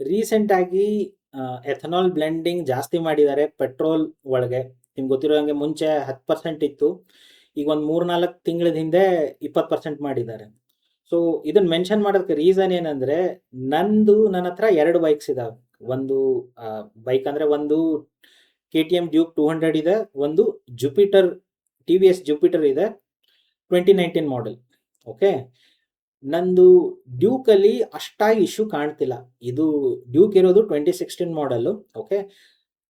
Recent ಆಗಿ ethanol blending ಜಾಸ್ತಿ ಮಾಡಿದ್ದಾರೆ ಪೆಟ್ರೋಲ್ ಒಳಗೆ. ನಿಮ್ಗೆ ಗೊತ್ತಿರೋ ಹಂಗೆ ಮುಂಚೆ ಹತ್ತು ಪರ್ಸೆಂಟ್ ಇತ್ತು. ಈಗ ಒಂದು ಮೂರ್ನಾಲ್ಕು ತಿಂಗಳ ಹಿಂದೆ ಇಪ್ಪತ್ತು ಪರ್ಸೆಂಟ್ ಮಾಡಿದ್ದಾರೆ. ಸೊ ಇದನ್ನ ಮೆನ್ಷನ್ ಮಾಡೋದಕ್ಕೆ ರೀಸನ್ ಏನಂದ್ರೆ, ನಂದು ನನ್ನ ಹತ್ರ ಎರಡು ಬೈಕ್ಸ್ ಇದಾವೆ. ಒಂದು ಬೈಕ್ ಅಂದ್ರೆ ಒಂದು K T M Duke two hundred ಇದೆ, ಒಂದು Jupiter T V S Jupiter ಇದೆ ಟ್ವೆಂಟಿ ನೈನ್ಟೀನ್ ಮಾಡೆಲ್ ಓಕೆ ನಂದು ಡ್ಯೂಕ್ ಅಲ್ಲಿ ಅಷ್ಟಾಗಿ ಇಶ್ಯೂ ಕಾಣ್ತಿಲ್ಲ. ಇದು ಡ್ಯೂಕ್ ಇರೋದು ಟ್ವೆಂಟಿ ಸಿಕ್ಸ್ಟೀನ್ ಮಾಡೆಲ್ ಓಕೆ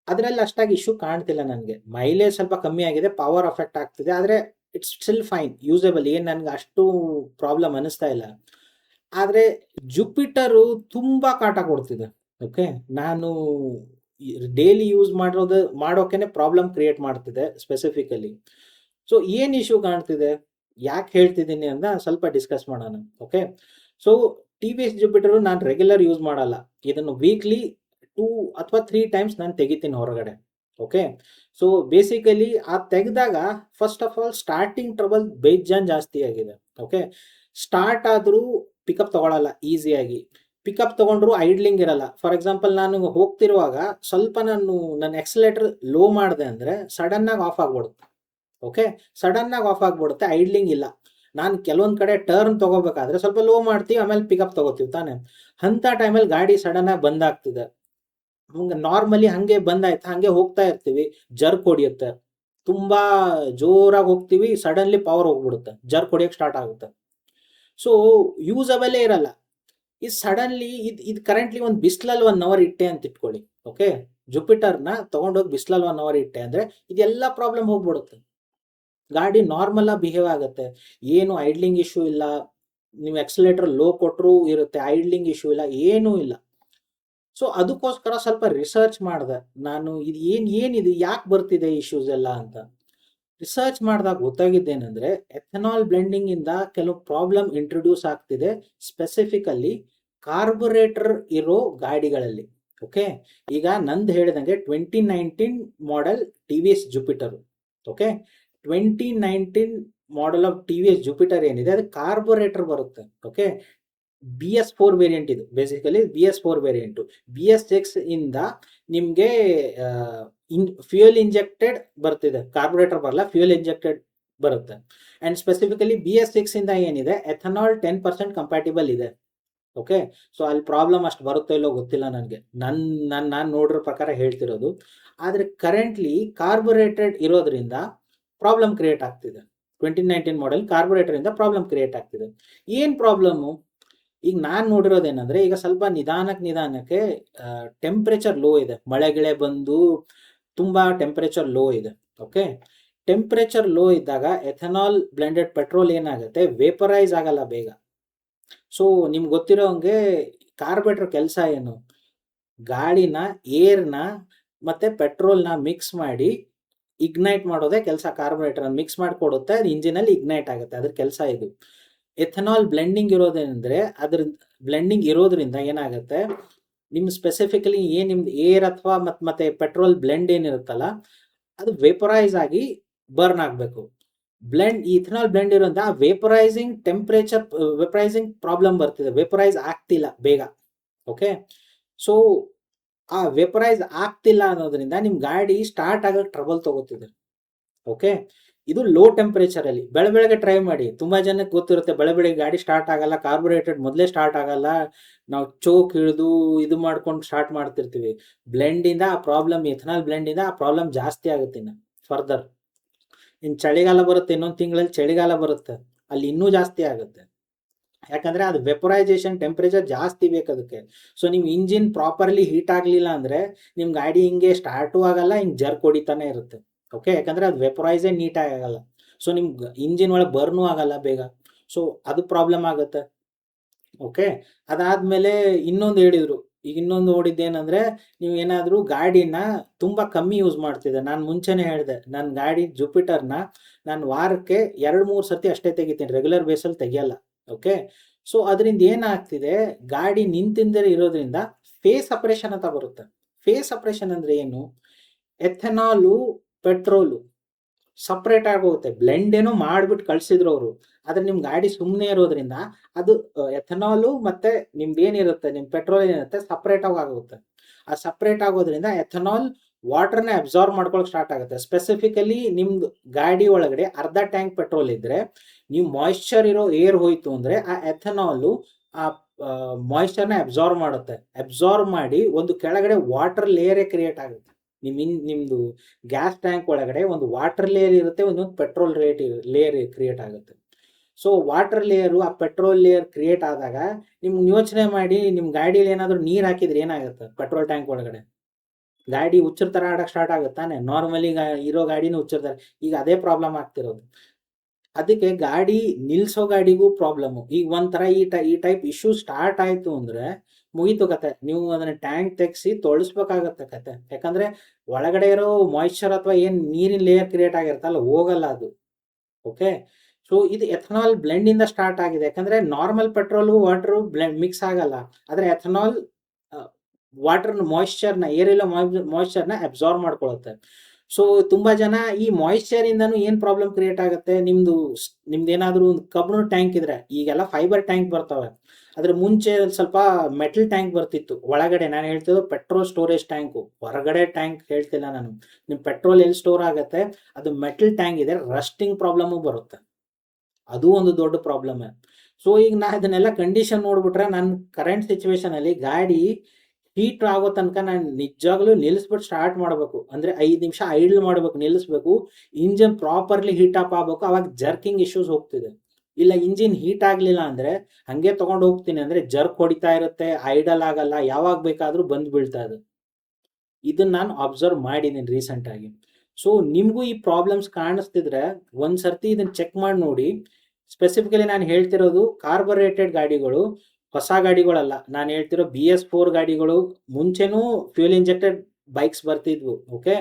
ಅದರಲ್ಲಿ ಅಷ್ಟಾಗಿ ಇಶ್ಯೂ ಕಾಣ್ತಿಲ್ಲ ನನಗೆ. ಮೈಲೇಜ್ ಸ್ವಲ್ಪ ಕಮ್ಮಿ ಆಗಿದೆ ಪವರ್ ಅಫೆಕ್ಟ್ ಆಗ್ತಿದೆ, ಆದರೆ ಇಟ್ಸ್ ಸ್ಟಿಲ್ ಫೈನ್ ಯೂಸಬಲ್ ಏನು ನನಗೆ ಅಷ್ಟು ಪ್ರಾಬ್ಲಮ್ ಅನಿಸ್ತಾ ಇಲ್ಲ. ಆದರೆ ಜುಪಿಟರು ತುಂಬಾ ಕಾಟ ಕೊಡ್ತಿದೆ ಓಕೆ ನಾನು ಡೈಲಿ ಯೂಸ್ ಮಾಡೋದು ಮಾಡೋಕೆನೆ ಪ್ರಾಬ್ಲಮ್ ಕ್ರಿಯೇಟ್ ಮಾಡ್ತಿದೆ ಸ್ಪೆಸಿಫಿಕಲಿ ಸೊ ಏನು ಇಶ್ಯೂ ಕಾಣ್ತಿದೆ? ಯಾಕೆ ಹೇಳ್ತಿದ್ದೀನಿ ಅಂತ ಸ್ವಲ್ಪ ಡಿಸ್ಕಸ್ ಮಾಡೋಣ okay so T V S Jupiter ನಾನು ರೆಗ್ಯುಲರ್ ಯೂಸ್ ಮಾಡಲ್ಲ. ಇದನ್ನು ವೀಕ್ಲಿ ಟೂ ಅಥವಾ ತ್ರೀ ಟೈಮ್ಸ್ ನಾನು ತೆಗಿತೀನಿ ಹೊರಗಡೆ ಓಕೆ ಸೊ ಬೇಸಿಕಲಿ ಆ ತೆಗೆದಾಗ first of all starting trouble ಬೇಜಾನ್ ಜಾಸ್ತಿ ಆಗಿದೆ ಓಕೆ ಸ್ಟಾರ್ಟ್ ಆದರೂ ಪಿಕಪ್ ತಗೊಳಲ್ಲ ಈಸಿಯಾಗಿ ಪಿಕಪ್ ತಗೊಂಡ್ರು ಐಡ್ಲಿಂಗ್ ಇರಲ್ಲ. ಫಾರ್ ಎಕ್ಸಾಂಪಲ್ ನಾನು ಹೋಗ್ತಿರುವಾಗ ಸ್ವಲ್ಪ ನಾನು, ನನ್ನ ಎಕ್ಸಲೇಟರ್ ಲೋ ಮಾಡಿದೆ ಅಂದರೆ ಸಡನ್ನಾಗಿ ಆಫ್ ಆಗ್ಬಿಡುತ್ತೆ. ಓಕೆ ಸಡನ್ ಆಗಿ ಆಫ್ ಆಗ್ಬಿಡುತ್ತೆ ಐಡ್ಲಿಂಗ್ ಇಲ್ಲ. ನಾನು ಕೆಲವೊಂದು ಕಡೆ ಟರ್ನ್ ತಗೋಬೇಕಾದ್ರೆ ಸ್ವಲ್ಪ ಲೋ ಮಾಡ್ತೀವಿ, ಆಮೇಲೆ ಪಿಕಪ್ ತಗೋತೀವಿ ತಾನೆ. ಅಂಥ ಟೈಮಲ್ಲಿ ಗಾಡಿ ಸಡನ್ ಆಗಿ ಬಂದ್ ಆಗ್ತಿದೆ. ನಾರ್ಮಲಿ ಹಂಗೆ ಬಂದಾಯ್ತು ಹಂಗೆ ಹೋಗ್ತಾ ಇರ್ತೀವಿ. ಜರ್ಕ್ ಹೊಡಿಯುತ್ತೆ. ತುಂಬಾ ಜೋರಾಗಿ ಹೋಗ್ತೀವಿ ಸಡನ್ಲಿ ಪವರ್ ಹೋಗ್ಬಿಡುತ್ತೆ. ಜರ್ಕ್ ಹೊಡಿಯೋಕೆ ಸ್ಟಾರ್ಟ್ ಆಗುತ್ತೆ. ಸೊ ಯೂಸಬಲೇ ಇರಲ್ಲ. ಇದು ಸಡನ್ಲಿ ಇದು ಇದು ಕರೆಂಟ್ಲಿ ಒಂದು ಬಿಸ್ಲಲ್ಲಿ ಒನ್ ಅವರ್ ಇಟ್ಟೆ ಅಂತ ಇಟ್ಕೊಳ್ಳಿ. ಓಕೆ ಜುಪಿಟರ್ನ ತಗೊಂಡೋಗಿ ಬಿಸ್ಲಲ್ಲಿ ಒನ್ ಅವರ್ ಇಟ್ಟೆ ಅಂದರೆ ಇದೆಲ್ಲ ಪ್ರಾಬ್ಲಮ್ ಹೋಗ್ಬಿಡುತ್ತೆ. ಗಾಡಿ ನಾರ್ಮಲ್ ಆಗಿ ಬಿಹೇವ್ ಆಗುತ್ತೆ. ಏನು ಐಡ್ಲಿಂಗ್ ಇಶ್ಯೂ ಇಲ್ಲ. ನೀವು ಎಕ್ಸಲೇಟರ್ ಲೋ ಕೊಟ್ಟರು ಇರುತ್ತೆ ಐಡ್ಲಿಂಗ್ ಇಶ್ಯೂ ಇಲ್ಲ, ಏನೂ ಇಲ್ಲ. ಸೊ ಅದಕ್ಕೋಸ್ಕರ ಸ್ವಲ್ಪ ರಿಸರ್ಚ್ ಮಾಡಿದೆ. ನಾನು ಇದು ಏನು, ಏನಿದೆ, ಯಾಕೆ ಬರ್ತಿದೆ ಇಶ್ಯೂಸ್ ಎಲ್ಲ ಅಂತ. ರಿಸರ್ಚ್ ಮಾಡಿದಾಗ ಗೊತ್ತಾಗಿದ್ದೇನೆಂದ್ರೆ ಎಥನಾಲ್ ಬ್ಲೆಂಡಿಂಗ್ ಇಂದ ಕೆಲವು ಪ್ರಾಬ್ಲಮ್ ಇಂಟ್ರೊಡ್ಯೂಸ್ ಆಗ್ತಿದೆ ಸ್ಪೆಸಿಫಿಕಲಿ ಕಾರ್ಬೊರೇಟರ್ ಇರೋ ಗಾಡಿಗಳಲ್ಲಿ. ಓಕೆ ಈಗ ನಂದು ಹೇಳಿದಂಗೆ twenty nineteen model T V S Jupiter okay twenty nineteen model of T V S Jupiter ಏನಿದೆ, ಅದು ಕಾರ್ಬೊರೇಟರ್ ಬರುತ್ತೆ okay B S four variant ಇದು basically B S four variant B S six ಇಂದ ನಿಮಗೆ in fuel injected ಬರ್ತಿದೆ carburettor ಬರಲ್ಲ fuel injected ಬರುತ್ತೆ. And specifically B S six ಇಂದ ಏನಿದೆ ಎಥನಾಲ್ ಟೆನ್ ಪರ್ಸೆಂಟ್ ಕಂಪ್ಯಾಟಿಬಲ್ ಇದೆ ಓಕೆ ಸೊ ಅಲ್ಲಿ ಪ್ರಾಬ್ಲಮ್ ಅಷ್ಟು ಬರುತ್ತೋ ಇಲ್ಲೋ ಗೊತ್ತಿಲ್ಲ ನನಗೆ. ನನ್ನ ನನ್ನ ನಾನು ನೋಡಿರೋ ಪ್ರಕಾರ ಹೇಳ್ತಿರೋದು. ಆದರೆ ಕರೆಂಟ್ಲಿ ಕಾರ್ಬೊರೇಟೆಡ್ ಇರೋದ್ರಿಂದ ಪ್ರಾಬ್ಲಮ್ ಕ್ರಿಯೇಟ್ ಆಗ್ತಿದೆ. ಟ್ವೆಂಟಿ ನೈನ್ಟೀನ್ ಮಾಡೆಲ್ ಕಾರ್ಬೊರೇಟರ್ ಇಂದ ಪ್ರಾಬ್ಲಮ್ ಕ್ರಿಯೇಟ್ ಆಗ್ತಿದೆ. ಏನು ಪ್ರಾಬ್ಲಮ್ಮು ಈಗ ನಾನು ನೋಡಿರೋದೇನಂದ್ರೆ, ಈಗ ಸ್ವಲ್ಪ ನಿಧಾನಕ್ಕೆ ನಿಧಾನಕ್ಕೆ ಟೆಂಪ್ರೇಚರ್ ಲೋ ಇದೆ. ಮಳೆ ಗಿಳೆ ಬಂದು ತುಂಬಾ ಟೆಂಪ್ರೇಚರ್ ಲೋ ಇದೆ. ಓಕೆ ಟೆಂಪ್ರೇಚರ್ ಲೋ ಇದ್ದಾಗ ಎಥನಾಲ್ ಬ್ಲೆಂಡೆಡ್ ಪೆಟ್ರೋಲ್ ಏನಾಗುತ್ತೆ? ವೇಪರೈಸ್ ಆಗಲ್ಲ ಬೇಗ. ಸೊ ನಿಮ್ಗೆ ಗೊತ್ತಿರೋ ಹಂಗೆ ಕಾರ್ಬೊರೇಟರ್ ಕೆಲಸ ಏನು? ಗಾಳಿನ ಏರ್ನ ಮತ್ತೆ ಪೆಟ್ರೋಲ್ನ ಮಿಕ್ಸ್ ಮಾಡಿ ಇಗ್ನೈಟ್ ಮಾಡೋದೇ ಕೆಲಸ ಕಾರ್ಬೊರೇಟರ್ ಮಿಕ್ಸ್ ಮಾಡಿ ಕೊಡುತ್ತೆ ಅದು ಇಂಜಿನಲ್ಲಿ ಇಗ್ನೈಟ್ ಆಗುತ್ತೆ, ಅದ್ರ ಕೆಲಸ ಇದು. ಎಥನಾಲ್ ಬ್ಲೆಂಡಿಂಗ್ ಇರೋದೇನೆಂದ್ರೆ ಅದ್ರ ಬ್ಲೆಂಡಿಂಗ್ ಇರೋದ್ರಿಂದ ಏನಾಗುತ್ತೆ, ನಿಮ್ ಸ್ಪೆಸಿಫಿಕಲಿ ಏನ್ ನಿಮ್ದು ಏರ್ ಅಥವಾ ಮತ್ ಮತ್ತೆ ಪೆಟ್ರೋಲ್ ಬ್ಲೆಂಡ್ ಏನಿರುತ್ತಲ್ಲ, ಅದು ವೇಪರೈಸ್ ಆಗಿ ಬರ್ನ್ ಆಗಬೇಕು. ಬ್ಲೆಂಡ್ ಇಥನಾಲ್ ಬ್ಲೆಂಡ್ ಆ ವೇಪರೈಸಿಂಗ್ ಟೆಂಪ್ರೇಚರ್ ವೇಪರೈಸಿಂಗ್ ಪ್ರಾಬ್ಲಮ್ ಬರ್ತಿದೆ ವೇಪರೈಸ್ ಆಗ್ತಿಲ್ಲ ಬೇಗ ಓಕೆ ಸೊ ಆ ವೆಪರೈಸ್ ಆಗ್ತಿಲ್ಲ ಅನ್ನೋದ್ರಿಂದ ನಿಮ್ ಗಾಡಿ ಸ್ಟಾರ್ಟ್ ಆಗಕ್ಕೆ ಟ್ರಬಲ್ ತಗೋತಿದೆ. ಓಕೆ ಇದು ಲೋ ಟೆಂಪರೇಚರ್ ಅಲ್ಲಿ. ಬೆಳೆ ಬೆಳಗ್ಗೆ ಟ್ರೈ ಮಾಡಿ. ತುಂಬಾ ಜನಕ್ಕೆ ಗೊತ್ತಿರುತ್ತೆ, ಬೆಳೆ ಬೆಳಗ್ಗೆ ಗಾಡಿ ಸ್ಟಾರ್ಟ್ ಆಗಲ್ಲ ಕಾರ್ಬೊರೇಟೆಡ್ ಮೊದಲೇ ಸ್ಟಾರ್ಟ್ ಆಗಲ್ಲ. ನಾವು ಚೋಕ್ ಹಿಡಿದು ಇದು ಮಾಡ್ಕೊಂಡು ಸ್ಟಾರ್ಟ್ ಮಾಡ್ತಿರ್ತೀವಿ. ಬ್ಲೆಂಡ್ ಇಂದ ಆ ಪ್ರಾಬ್ಲಮ್ ಎಥನಾಲ್ ಬ್ಲೆಂಡ್ ಇಂದ ಆ ಪ್ರಾಬ್ಲಮ್ ಜಾಸ್ತಿ ಆಗುತ್ತೆ ಇನ್ನು ಫರ್ದರ್ ಇನ್ ಚಳಿಗಾಲ ಬರುತ್ತೆ, ಇನ್ನೊಂದು ತಿಂಗಳಲ್ಲಿ ಚಳಿಗಾಲ ಬರುತ್ತೆ. ಅಲ್ಲಿ ಇನ್ನೂ ಜಾಸ್ತಿ ಆಗುತ್ತೆ. ಯಾಕಂದ್ರೆ ಅದು ವೆಪರೈಸೇಷನ್ ಟೆಂಪರೇಚರ್ ಜಾಸ್ತಿ ಬೇಕು ಅದಕ್ಕೆ. ಸೊ ನಿಮ್ ಇಂಜಿನ್ ಪ್ರಾಪರ್ಲಿ ಹೀಟ್ ಆಗ್ಲಿಲ್ಲ ಅಂದ್ರೆ ನಿಮ್ ಗಾಡಿ ಹಿಂಗೆ ಸ್ಟಾರ್ಟು ಆಗಲ್ಲ, ಹಿಂಗ್ ಜರ್ಕ್ ಹೊಡಿತಾನೆ ಇರುತ್ತೆ. ಓಕೆ ಯಾಕಂದ್ರೆ ಅದು ವೆಪರೈಸೇ ನೀಟಾಗಿ ಆಗಲ್ಲ. ಸೊ ನಿಮ್ ಇಂಜಿನ್ ಒಳಗೆ ಬರ್ನು ಆಗಲ್ಲ ಬೇಗ. ಸೊ ಅದು ಪ್ರಾಬ್ಲಮ್ ಆಗುತ್ತೆ. ಓಕೆ ಅದಾದ್ಮೇಲೆ ಇನ್ನೊಂದು ಹೇಳಿದ್ರು. ಈಗ ಇನ್ನೊಂದು ನೋಡಿದ್ದೇನಂದ್ರೆ ನೀವು ಏನಾದರೂ ಗಾಡಿನ ತುಂಬಾ ಕಮ್ಮಿ ಯೂಸ್ ಮಾಡ್ತಿದ್ದೆ ನಾನು ಮುಂಚೆನೆ ಹೇಳಿದೆ ನನ್ನ ಗಾಡಿ ಜುಪಿಟರ್ನ ನಾನು ವಾರಕ್ಕೆ ಎರಡು ಮೂರು ಸರ್ತಿ ಅಷ್ಟೇ ತೆಗಿತೀನಿ. ರೆಗ್ಯುಲರ್ ಬೇಸಲ್ಲಿ ತೆಗಿಯಲ್ಲ. ಓಕೆ ಸೊ ಅದರಿಂದ ಏನಾಗ್ತಿದೆ? ಗಾಡಿ ನಿಂತಿಂದರೆ ಇರೋದ್ರಿಂದ ಫೇಸ್ ಅಪರೇಷನ್ ಅಂತ ಬರುತ್ತೆ. ಫೇಸ್ ಅಪರೇಷನ್ ಅಂದ್ರೆ ಏನು? ಎಥೆನಾಲು ಪೆಟ್ರೋಲು ಸಪ್ರೇಟ್ ಆಗೋಗುತ್ತೆ. ಬ್ಲೆಂಡ್ ಏನೋ ಮಾಡ್ಬಿಟ್ಟು ಕಳ್ಸಿದ್ರು ಅವರು. ಆದ್ರೆ ನಿಮ್ ಗಾಡಿ ಸುಮ್ಮನೆ ಇರೋದ್ರಿಂದ ಅದು ಎಥನಾಲು ಮತ್ತೆ ನಿಮ್ದು ಏನಿರುತ್ತೆ ನಿಮ್ ಪೆಟ್ರೋಲ್ ಏನಿರುತ್ತೆ ಸಪ್ರೇಟ್ ಆಗಿ ಆಗುತ್ತೆ ಆ ಸಪ್ರೇಟ್ ಆಗೋದ್ರಿಂದ ಎಥನಾಲ್ ವಾಟರ್ನ ಅಬ್ಸಾರ್ಬ್ ಮಾಡ್ಕೊಳಕ್ ಸ್ಟಾರ್ಟ್ ಆಗುತ್ತೆ. ಸ್ಪೆಸಿಫಿಕಲಿ ನಿಮ್ದು ಗಾಡಿ ಒಳಗಡೆ ಅರ್ಧ ಟ್ಯಾಂಕ್ ಪೆಟ್ರೋಲ್ ಇದ್ರೆ ನೀವು ಮಾಯಿಶ್ಚರ್ ಇರೋ ಏರ್ ಹೋಯ್ತು ಅಂದ್ರೆ ಆ ಎಥನಾಲ್ ಆ ಮಾಯಿಶ್ಚರ್ನ ಅಬ್ಸಾರ್ಬ್ ಮಾಡುತ್ತೆ. ಅಬ್ಸಾರ್ಬ್ ಮಾಡಿ ಒಂದು ಕೆಳಗಡೆ ವಾಟರ್ ಲೇಯರೇ ಕ್ರಿಯೇಟ್ ಆಗುತ್ತೆ. ನಿಮ್ ಇನ್, ನಿಮ್ದು ಗ್ಯಾಸ್ ಟ್ಯಾಂಕ್ ಒಳಗಡೆ ಒಂದು ವಾಟರ್ ಲೇಯರ್ ಇರುತ್ತೆ, ಒಂದು ಪೆಟ್ರೋಲ್ ರೇಟ್ ಲೇಯರ್ ಕ್ರಿಯೇಟ್ ಆಗುತ್ತೆ. ಸೊ ವಾಟರ್ ಲೇಯರು ಆ ಪೆಟ್ರೋಲ್ ಲೇಯರ್ ಕ್ರಿಯೇಟ್ ಆದಾಗ ನಿಮ್ಗೆ ಯೋಚನೆ ಮಾಡಿ ನಿಮ್ಮ ಗಾಡಿಲಿ ಏನಾದರೂ ನೀರು ಹಾಕಿದ್ರೆ ಏನಾಗುತ್ತೆ? ಪೆಟ್ರೋಲ್ ಟ್ಯಾಂಕ್ ಒಳಗಡೆ. ಗಾಡಿ ಹುಚ್ಚರ್ ಥರ ಆಡಕ್ ಸ್ಟಾರ್ಟ್ ಆಗುತ್ತಾನೆ ನಾರ್ಮಲಿ ಇರೋ ಗಾಡಿನೂ ಹುಚ್ಚರ್ ಈಗ ಅದೇ ಪ್ರಾಬ್ಲಮ್ ಆಗ್ತಿರೋದು. ಅದಕ್ಕೆ ಗಾಡಿ ನಿಲ್ಸೋ ಗಾಡಿಗೂ ಪ್ರಾಬ್ಲಮ್ ಈಗ ಒಂಥರ ಈ ಟೈ, ಈ ಟೈಪ್ ಇಶ್ಯೂ ಸ್ಟಾರ್ಟ್ ಆಯ್ತು ಅಂದ್ರೆ ಮುಗೀತು ಕತೆ. ನೀವು ಅದನ್ನ ಟ್ಯಾಂಕ್ ತೆಗೆಸಿ ತೊಳಸ್ಬೇಕಾಗತ್ತೆ ಕತೆ. ಯಾಕಂದ್ರೆ ಒಳಗಡೆ ಇರೋ ಮಾಯಿಶ್ಚರ್ ಅಥವಾ ಏನು ನೀರಿನ ಲೇಯರ್ ಕ್ರಿಯೇಟ್ ಆಗಿರುತ್ತಲ್ಲ, ಹೋಗಲ್ಲ ಅದು. ಓಕೆ ಸೊ ಇದು ಎಥನಾಲ್ ಬ್ಲೆಂಡ್ ಇಂದ ಸ್ಟಾರ್ಟ್ ಆಗಿದೆ. ಯಾಕಂದ್ರೆ normal petrol water blend mix ಆಗಲ್ಲ. ಆದ್ರೆ ಎಥನಾಲ್ ವಾಟರ್ ಮಾಯಿಶ್ಚರ್ನ ಏರಿಯಲ್ಲ ನ ಅಬ್ಸಾರ್ಬ್ ಮಾಡ್ಕೊಳ್ಳುತ್ತೆ ಸೊ ತುಂಬಾ ಜನ ಈ ಮಾಯಿಶ್ಚರ್ ಇಂದನು ಏನ್ ಪ್ರಾಬ್ಲಮ್ ಕ್ರಿಯೇಟ್ ಆಗುತ್ತೆ? ನಿಮ್ದು ನಿಮ್ದು ಏನಾದ್ರು ಒಂದು ಕಬ್ಬಿಣ ಟ್ಯಾಂಕ್ ಇದ್ರೆ, ಈಗೆಲ್ಲ ಫೈಬರ್ ಟ್ಯಾಂಕ್ ಬರ್ತವೆ. ಅದ್ರ ಮುಂಚೆ ಸ್ವಲ್ಪ ಮೆಟಲ್ ಟ್ಯಾಂಕ್ ಬರ್ತಿತ್ತು. ಒಳಗಡೆ ನಾನು ಹೇಳ್ತಿದ್ದು ಪೆಟ್ರೋಲ್ ಸ್ಟೋರೇಜ್ ಟ್ಯಾಂಕು ಹೊರಗಡೆ ಟ್ಯಾಂಕ್ ಹೇಳ್ತಿಲ್ಲ ನಾನು. ನಿಮ್ ಪೆಟ್ರೋಲ್ ಎಲ್ಲಿ ಸ್ಟೋರ್ ಆಗುತ್ತೆ? ಅದು ಮೆಟಲ್ ಟ್ಯಾಂಕ್ ಇದೆ. ರಸ್ಟಿಂಗ್ ಪ್ರಾಬ್ಲಮ್ ಬರುತ್ತೆ. ಅದು ಒಂದು ದೊಡ್ಡ ಪ್ರಾಬ್ಲಮ್ ಸೊ ಈಗ ನಾ ಇದನ್ನೆಲ್ಲ ಕಂಡೀಷನ್ ನೋಡ್ಬಿಟ್ರೆ ನನ್ನ ಕರೆಂಟ್ ಸಿಚುವೇಶನ್ ಅಲ್ಲಿ ಗಾಡಿ ಹೀಟ್ ಆಗೋ ತನಕ ನಾನು ನಿಜವಾಗ್ಲೂ ನಿಲ್ಲಿಸ್ಬಿಟ್ಟು ಸ್ಟಾರ್ಟ್ ಮಾಡಬೇಕು. ಅಂದ್ರೆ ಐದು ನಿಮಿಷ ಐಡಲ್ ಮಾಡಬೇಕು ನಿಲ್ಲಿಸ್ಬೇಕು ಇಂಜಿನ್ ಪ್ರಾಪರ್ಲಿ ಹೀಟ್ ಅಪ್ ಆಗ್ಬೇಕು. ಅವಾಗ ಜರ್ಕಿಂಗ್ ಇಶ್ಯೂಸ್ ಹೋಗ್ತಿದೆ. ಇಲ್ಲ ಇಂಜಿನ್ ಹೀಟ್ ಆಗ್ಲಿಲ್ಲ ಅಂದ್ರೆ ಹಂಗೆ ತಗೊಂಡು ಹೋಗ್ತೀನಿ ಅಂದ್ರೆ ಜರ್ಕ್ ಹೊಡಿತಾ ಇರುತ್ತೆ ಐಡಲ್ ಆಗಲ್ಲ, ಯಾವಾಗ ಬೇಕಾದ್ರೂ ಬಂದ್ ಬೀಳ್ತಾ ಇದೆ. ಇದನ್ನ ನಾನು ಅಬ್ಸರ್ವ್ ಮಾಡಿದ್ದೀನಿ ರೀಸೆಂಟ್ ಆಗಿ. ಸೊ ನಿಮಗೂ ಈ ಪ್ರಾಬ್ಲಮ್ಸ್ ಕಾಣಿಸ್ತಿದ್ರೆ ಒಂದ್ಸರ್ತಿ ಇದನ್ನ ಚೆಕ್ ಮಾಡಿ ನೋಡಿ. ಸ್ಪೆಸಿಫಿಕಲಿ ನಾನು ಹೇಳ್ತಿರೋದು ಕಾರ್ಬೊರೇಟೆಡ್ ಗಾಡಿಗಳು, ಹೊಸ ಗಾಡಿಗಳಲ್ಲ. ನಾನು ಹೇಳ್ತಿರೋ ಬಿ ಎಸ್ ಫೋರ್ ಗಾಡಿಗಳು, ಮುಂಚೆನೂ ಫ್ಯೂಲ್ ಇಂಜೆಕ್ಟೆಡ್ ಬೈಕ್ಸ್ ಬರ್ತಿದ್ವು ಓಕೆ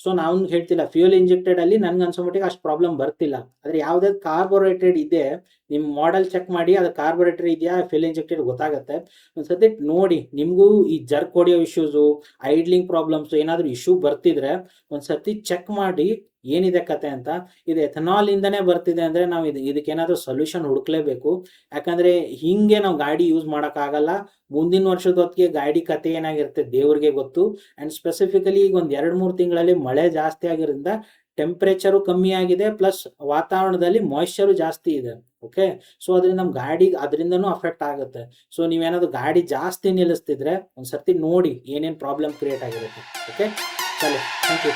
ಸೊ ನಾವು ಹೇಳ್ತಿಲ್ಲ ಫ್ಯೂಲ್ ಇಂಜೆಕ್ಟೆಡ್ ಅಲ್ಲಿ ನನ್ಗೆ ಅನ್ಸೋ ಮಟ್ಟಿಗೆ ಅಷ್ಟು ಪ್ರಾಬ್ಲಮ್ ಬರ್ತಿಲ್ಲ. ಆದ್ರೆ ಯಾವ್ದಾದ್ ಕಾರ್ಬೊರೇಟೆಡ್ ಇದೆ ನಿಮ್ ಮಾಡೆಲ್ ಚೆಕ್ ಮಾಡಿ ಅದು ಕಾರ್ಬೊರೇಟರ್ ಇದೆಯಾ ಫಿಲ್ ಇಂಜೆಕ್ಟೆಡ್ ಗೊತ್ತಾಗುತ್ತೆ. ಒಂದ್ಸತಿ ನೋಡಿ, ನಿಮಗೂ ಈ ಜರ್ಕ್ ಹೊಡಿಯೋ ಇಶ್ಯೂಸು ಐಡ್ಲಿಂಗ್ ಪ್ರಾಬ್ಲಮ್ಸ್ ಏನಾದರೂ ಇಶ್ಯೂ ಬರ್ತಿದ್ರೆ ಒಂದ್ಸತಿ ಚೆಕ್ ಮಾಡಿ, ಏನಿದೆ ಕತೆ ಅಂತ. ಇದು ಎಥನಾಲ್ ಇಂದನೇ ಬರ್ತಿದೆ ಅಂದ್ರೆ ನಾವು ಇದು ಇದಕ್ಕೇನಾದ್ರೂ ಸೊಲ್ಯೂಷನ್ ಹುಡುಕ್ಲೇಬೇಕು. ಯಾಕಂದ್ರೆ ಹಿಂಗೆ ನಾವು ಗಾಡಿ ಯೂಸ್ ಮಾಡೋಕ್ಕಾಗಲ್ಲ. ಮುಂದಿನ ವರ್ಷದ ಹೊತ್ತಿಗೆ ಗಾಡಿ ಕತೆ ಏನಾಗಿರುತ್ತೆ ದೇವ್ರಿಗೆ ಗೊತ್ತು. ಆ್ಯಂಡ್ ಸ್ಪೆಸಿಫಿಕಲಿ ಈಗ ಒಂದು ಎರಡು ಮೂರು ತಿಂಗಳಲ್ಲಿ ಮಳೆ ಜಾಸ್ತಿ ಆಗಿರೋದ್ರಿಂದ ಟೆಂಪ್ರೇಚರು ಕಮ್ಮಿ ಆಗಿದೆ ಪ್ಲಸ್ ವಾತಾವರಣದಲ್ಲಿ ಮಾಯಿಶ್ಚರು ಜಾಸ್ತಿ ಇದೆ. ಓಕೆ ಸೊ ಅದರಿಂದ ನಮ್ಮ ಗಾಡಿ ಅದರಿಂದನೂ ಅಫೆಕ್ಟ್ ಆಗುತ್ತೆ. ಸೊ ನೀವೇನಾದ್ರು ಗಾಡಿ ಜಾಸ್ತಿ ನಿಲ್ಲಿಸ್ತಿದ್ರೆ ಒಂದ್ಸರ್ತಿ ನೋಡಿ ಏನೇನು ಪ್ರಾಬ್ಲಮ್ ಕ್ರಿಯೇಟ್ ಆಗಿರುತ್ತೆ. ಓಕೆ ಸರಿ ಥ್ಯಾಂಕ್ ಯು